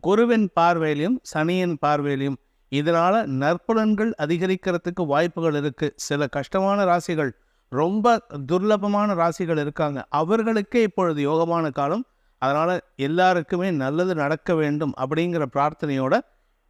குருவின் பார்வையிலையும் சனியின் பார்வையிலையும் இதனால் நற்புலன்கள் அதிகரிக்கிறதுக்கு வாய்ப்புகள் இருக்குது சில கஷ்டமான ராசிகள் ரொம்ப துர்லபமான ராசிகள் இருக்காங்க. அவர்களுக்கே இப்பொழுது யோகமான காலம். அதனால் எல்லாருக்குமே நல்லது நடக்க வேண்டும் அப்படிங்கிற பிரார்த்தனையோட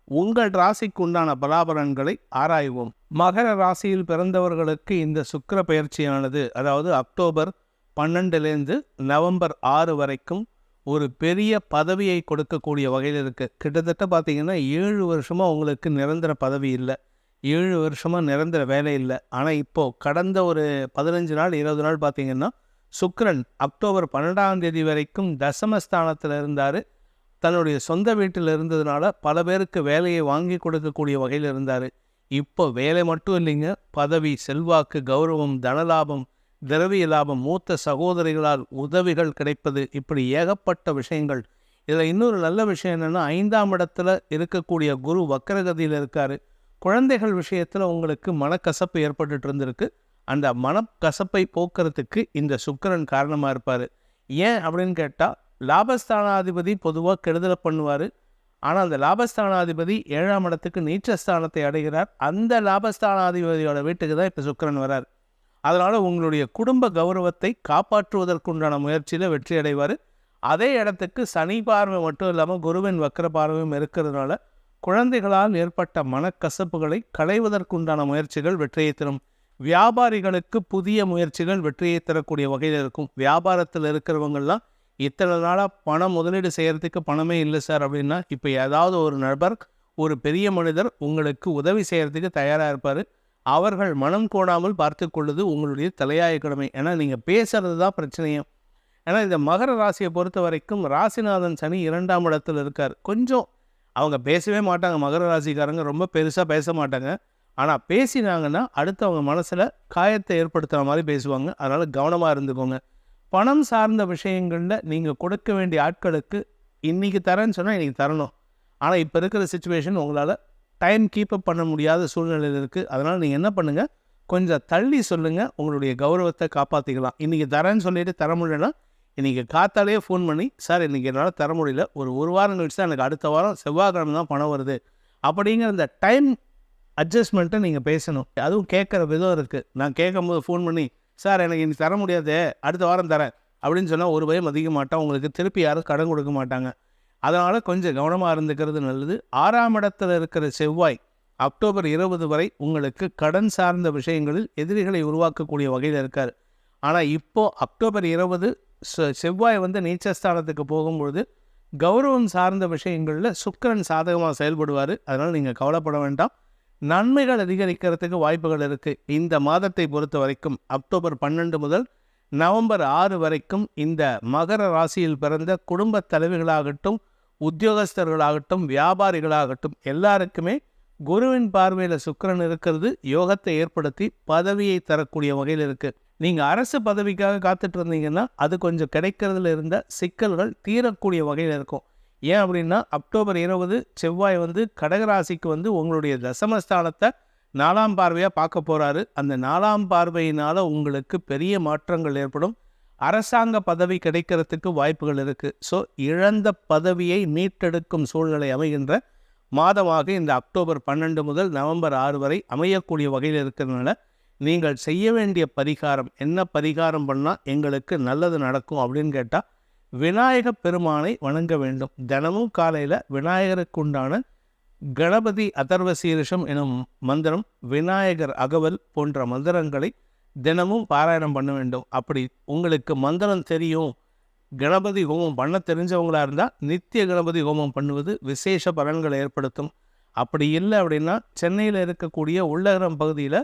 உங்கள் ராசிக்கு உண்டான பலாபலன்களை ஆராய்வோம். மகர ராசியில் பிறந்தவர்களுக்கு இந்த சுக்கிர பயிற்சியானது அதாவது அக்டோபர் பன்னெண்டுலேருந்து நவம்பர் ஆறு வரைக்கும் ஒரு பெரிய பதவியை கொடுக்கக்கூடிய வகையில் இருக்குது கிட்டத்தட்ட பார்த்தீங்கன்னா ஏழு வருஷமாக உங்களுக்கு நிரந்தர பதவி இல்லை. ஏழு வருஷமாக நிரந்தர வேலை இல்லை. ஆனால் இப்போது கடந்த ஒரு பதினஞ்சு நாள் இருபது நாள் பார்த்திங்கன்னா சுக்ரன் அக்டோபர் பன்னெண்டாம் தேதி வரைக்கும் தசமஸ்தானத்தில் இருந்தார். தன்னுடைய சொந்த வீட்டில் இருந்ததுனால பல பேருக்கு வேலையை வாங்கி கொடுக்கக்கூடிய வகையில் இருந்தார். இப்போ வேலை மட்டும் இல்லைங்க. பதவி செல்வாக்கு கௌரவம் தனலாபம் திரவிய லாபம் மூத்த சகோதரிகளால் உதவிகள் கிடைப்பது இப்படி ஏகப்பட்ட விஷயங்கள். இதில் இன்னொரு நல்ல விஷயம் என்னென்னா ஐந்தாம் இடத்துல இருக்கக்கூடிய குரு வக்கரகதியில் இருக்கார். குழந்தைகள் விஷயத்தில் உங்களுக்கு மனக்கசப்பு ஏற்பட்டுட்டு இருந்திருக்கு. அந்த மனக்கசப்பை போக்குறதுக்கு இந்த சுக்கரன் காரணமாக இருப்பார். ஏன் அப்படின்னு கேட்டால் லாபஸ்தானாதிபதி பொதுவாக கெடுதலை பண்ணுவார். ஆனால் அந்த லாபஸ்தானாதிபதி ஏழாம் இடத்துக்கு நீச்சஸ்தானத்தை அடைகிறார். அந்த லாபஸ்தானாதிபதியோட வீட்டுக்கு தான் இப்போ சுக்கிரன் வரார். அதனால் உங்களுடைய குடும்ப கௌரவத்தை காப்பாற்றுவதற்குண்டான முயற்சியில் வெற்றி அடைவார். அதே இடத்துக்கு சனி பார்வை மட்டும் இல்லாமல் குருவின் வக்கர பார்வையும் இருக்கிறதுனால குழந்தைகளால் ஏற்பட்ட மனக்கசப்புகளை களைவதற்குண்டான முயற்சிகள் வெற்றியை தரும். வியாபாரிகளுக்கு புதிய முயற்சிகள் வெற்றியை தரக்கூடிய வகையில் இருக்கும். வியாபாரத்தில் இருக்கிறவங்கெல்லாம் இத்தனை நாளாக பணம் முதலீடு செய்கிறதுக்கு பணமே இல்லை சார் அப்படின்னா இப்போ ஏதாவது ஒரு நபர் ஒரு பெரிய மனிதர் உங்களுக்கு உதவி செய்கிறதுக்கு தயாராக இருப்பார். அவர்கள் மனம் கோடாமல் பார்த்து கொள்வது உங்களுடைய தலையாய கடமை. ஏன்னா நீங்கள் பேசுறது தான் பிரச்சனையும் ஏன்னா இந்த மகர ராசியை பொறுத்த வரைக்கும் ராசிநாதன் சனி இரண்டாம் இடத்தில் இருக்கார். கொஞ்சம் அவங்க பேசவே மாட்டாங்க. மகர ராசிக்காரங்க ரொம்ப பெருசாக பேச மாட்டாங்க. ஆனால் பேசினாங்கன்னா அடுத்து அவங்க மனசில் காயத்தை ஏற்படுத்துகிற மாதிரி பேசுவாங்க. அதனால் கவனமாக இருந்துக்கோங்க. பணம் சார்ந்த விஷயங்களில் நீங்கள் கொடுக்க வேண்டிய ஆட்களுக்கு இன்றைக்கி தரேன்னு சொன்னால் இன்றைக்கி தரணும். ஆனால் இப்போ இருக்கிற சுச்சுவேஷன் உங்களால் டைம் கீப்பப் பண்ண முடியாத சூழ்நிலையில் இருக்குது அதனால் நீங்கள் என்ன பண்ணுங்கள் கொஞ்சம் தள்ளி சொல்லுங்கள் உங்களுடைய கௌரவத்தை காப்பாற்றிக்கலாம் இன்றைக்கி தரேன்னு சொல்லிட்டு தர முடியலன்னா இன்றைக்கி காத்தாலேயே ஃபோன் பண்ணி சார் இன்றைக்கி என்னால் தர முடியல. ஒரு ஒரு வாரம் கழிச்சு தான் எனக்கு அடுத்த வாரம் செவ்வாய்க்கிழமை தான் பணம் வருது. அப்படிங்கிற இந்த டைம் அட்ஜஸ்ட்மெண்ட்டை நீங்கள் பேசணும். அதுவும் கேட்குற விதம் இருக்குது நான் கேட்கும்போது ஃபோன் பண்ணி சார் எனக்கு இன்னைக்கு தர முடியாதே. அடுத்த வாரம் தரேன். அப்படின்னு சொன்னால் ஒரு பயம் மதிக்க மாட்டோம் உங்களுக்கு திருப்பி யாரும் கடன் கொடுக்க மாட்டாங்க. அதனால் கொஞ்சம் கவனமாக இருந்துக்கிறது நல்லது. ஆறாம் இடத்தில் இருக்கிற செவ்வாய் அக்டோபர் இருபது வரை உங்களுக்கு கடன் சார்ந்த விஷயங்களில் எதிரிகளை உருவாக்கக்கூடிய வகையில் இருக்கார். ஆனால் இப்போது அக்டோபர் இருபது செவ்வாய் வந்து நீச்சஸ்தானத்துக்கு போகும்பொழுது கௌரவம் சார்ந்த விஷயங்களில் சுக்கரன் சாதகமாக செயல்படுவார். அதனால் நீங்கள் கவலைப்பட வேண்டாம். நன்மைகள் அதிகரிக்கிறதுக்கு வாய்ப்புகள் இருக்குது இந்த மாதத்தை பொறுத்த வரைக்கும் அக்டோபர் பன்னெண்டு முதல் நவம்பர் ஆறு வரைக்கும் இந்த மகர ராசியில் பிறந்த குடும்பத் தலைவிகளாகட்டும் உத்தியோகஸ்தர்களாகட்டும் வியாபாரிகளாகட்டும் எல்லாருக்குமே குருவின் பார்வையில் சுக்கிரன் இருக்கிறது யோகத்தை ஏற்படுத்தி பதவியை தரக்கூடிய வகையில் இருக்குது நீங்கள் அரசு பதவிக்காக காத்துட்டு இருந்தீங்கன்னா அது கொஞ்சம் கிடைக்கிறதுல இருந்த சிக்கல்கள் தீரக்கூடிய வகையில் இருக்கும். ஏன் அப்படின்னா அக்டோபர் இருபது செவ்வாய் வந்து கடகராசிக்கு வந்து உங்களுடைய தசமஸ்தானத்தை நாலாம் பார்வையாக பார்க்க போகிறாரு அந்த நாலாம் பார்வையினால் உங்களுக்கு பெரிய மாற்றங்கள் ஏற்படும். அரசாங்க பதவி கிடைக்கிறதுக்கு வாய்ப்புகள் இருக்குது ஸோ இழந்த பதவியை மீட்டெடுக்கும் சூழ்நிலை அமைகின்ற மாதமாக இந்த அக்டோபர் பன்னெண்டு முதல் நவம்பர் ஆறு வரை அமையக்கூடிய வகையில் இருக்கிறதுனால நீங்கள் செய்ய வேண்டிய பரிகாரம் என்ன பரிகாரம் பண்ணால் எங்களுக்கு நல்லது நடக்கும் அப்படின்னு கேட்டால் விநாயக பெருமானை வணங்க வேண்டும். தினமும் காலையில் விநாயகருக்கு உண்டான கணபதி அதர்வசீரிஷம் எனும் மந்திரம் விநாயகர் அகவல் போன்ற மந்திரங்களை தினமும் பாராயணம் பண்ண வேண்டும். அப்படி உங்களுக்கு மந்திரம் தெரியும் கணபதி ஹோமம் பண்ண தெரிஞ்சவங்களாக இருந்தால் நித்திய கணபதி ஹோமம் பண்ணுவது விசேஷ பலன்களை ஏற்படுத்தும். அப்படி இல்லை அப்படின்னா சென்னையில் இருக்கக்கூடிய உள்ளகரம் பகுதியில்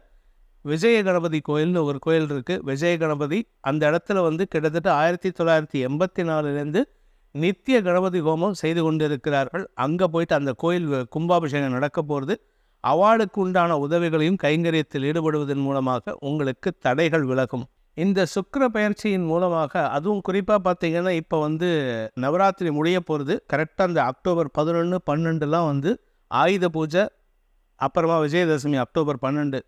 விஜய கணபதி கோயில்னு ஒரு கோயில் இருக்குது விஜய கணபதி அந்த இடத்துல வந்து கிட்டத்தட்ட ஆயிரத்தி தொள்ளாயிரத்தி எண்பத்தி நாலுலேருந்து நித்திய கணபதி ஹோமம் செய்து கொண்டு இருக்கிறார்கள் அங்கே போயிட்டு அந்த கோயில் கும்பாபிஷேகம் நடக்க போகிறது அவார்டுக்கு உண்டான உதவிகளையும் கைங்கரியத்தில் ஈடுபடுவதன் மூலமாக உங்களுக்கு தடைகள் விலகும். இந்த சுக்கர பயிற்சியின் மூலமாக அதுவும் குறிப்பாக பார்த்தீங்கன்னா இப்போ வந்து நவராத்திரி முடிய போகிறது கரெக்டாக அந்த அக்டோபர் பதினொன்று பன்னெண்டுலாம் வந்து ஆயுத பூஜை அப்புறமா விஜயதசமி அக்டோபர் பன்னெண்டு.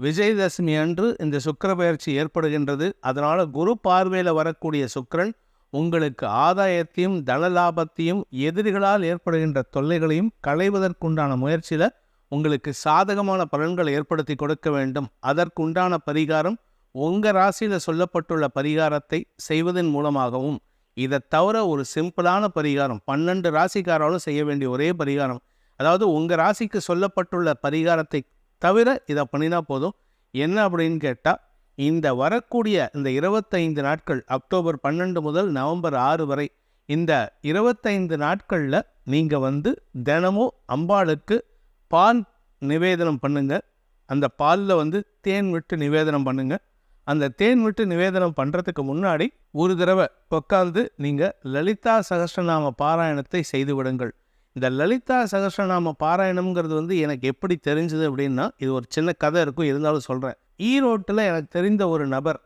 விஜயதசமி அன்று இந்த சுக்கர பயிற்சி ஏற்படுகின்றது. அதனால் குரு பார்வையில் வரக்கூடிய சுக்கரன் உங்களுக்கு ஆதாயத்தையும் தனலாபத்தையும் எதிரிகளால் ஏற்படுகின்ற தொல்லைகளையும் களைவதற்குண்டான முயற்சியில் உங்களுக்கு சாதகமான பலன்களை ஏற்படுத்தி கொடுக்க வேண்டும். அதற்குண்டான பரிகாரம் உங்கள் ராசியில் சொல்லப்பட்டுள்ள பரிகாரத்தை செய்வதன் மூலமாகவும் இதை தவிர ஒரு சிம்பிளான பரிகாரம் பன்னெண்டு ராசிக்காராலும் செய்ய வேண்டிய ஒரே பரிகாரம். அதாவது உங்கள் ராசிக்கு சொல்லப்பட்டுள்ள பரிகாரத்தை தவிர இதை பண்ணினா போதும். என்ன அப்படின்னு கேட்டால் இந்த வரக்கூடிய இந்த இருபத்தைந்து நாட்கள் அக்டோபர் பன்னெண்டு முதல் நவம்பர் ஆறு வரை இந்த இருபத்தைந்து நாட்களில் நீங்கள் வந்து தினமும் அம்பாளுக்கு பால் நிவேதனம் பண்ணுங்க. அந்த பாலில் வந்து தேன் விட்டு நிவேதனம் பண்ணுங்க. அந்த தேன் விட்டு நிவேதனம் பண்ணுறதுக்கு முன்னாடி ஒரு தடவை உட்காந்து நீங்கள் லலிதா சகஸ்ரநாம பாராயணத்தை செய்து விடுங்கள். இந்த லலிதா சகஸ்ரநாம பாராயணம்ங்கிறது வந்து எனக்கு எப்படி தெரிஞ்சது அப்படின்னா இது ஒரு சின்ன கதை இருக்கும் இருந்தாலும் சொல்கிறேன் ஈரோட்டில் எனக்கு தெரிந்த ஒரு நபர்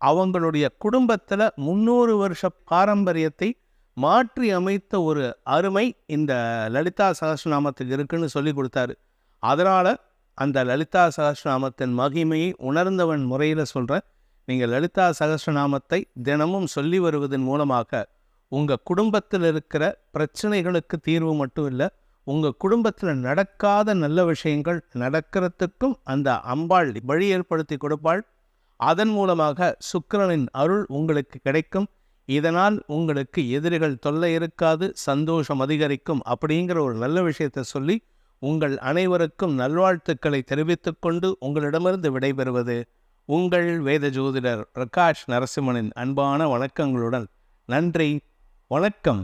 அவங்களுடைய குடும்பத்தில் முந்நூறு வருஷ பாரம்பரியத்தை மாற்றி அமைத்த ஒரு அருமை இந்த லலிதா சகஸ்ரநாமத்துக்கு இருக்குன்னு சொல்லி கொடுத்தாரு. அதனால் அந்த லலிதா சகஸ்ரநாமத்தின் மகிமையை உணர்ந்தவன் முறையில் சொல்கிறேன் நீங்கள் லலிதா சகஸ்ரநாமத்தை தினமும் சொல்லி வருவதன் மூலமாக உங்கள் குடும்பத்தில் இருக்கிற பிரச்சனைகளுக்கு தீர்வு மட்டும் இல்லை உங்கள் குடும்பத்தில் நடக்காத நல்ல விஷயங்கள் நடக்கிறதுக்கும் அந்த அம்பாள் வழி ஏற்படுத்தி கொடுப்பாள். அதன் மூலமாக சுக்கரனின் அருள் உங்களுக்கு கிடைக்கும். இதனால் உங்களுக்கு எதிரிகள் தொல்லை இருக்காது சந்தோஷம் அதிகரிக்கும் அப்படிங்கிற ஒரு நல்ல விஷயத்தை சொல்லி உங்கள் அனைவருக்கும் நல்வாழ்த்துக்களை தெரிவித்துக்கொண்டு உங்களிடமிருந்து விடைபெறுவது உங்கள் வேத ஜோதிடர் பிரகாஷ் நரசிம்மனின் அன்பான வணக்கங்களுடன் நன்றி வணக்கம்.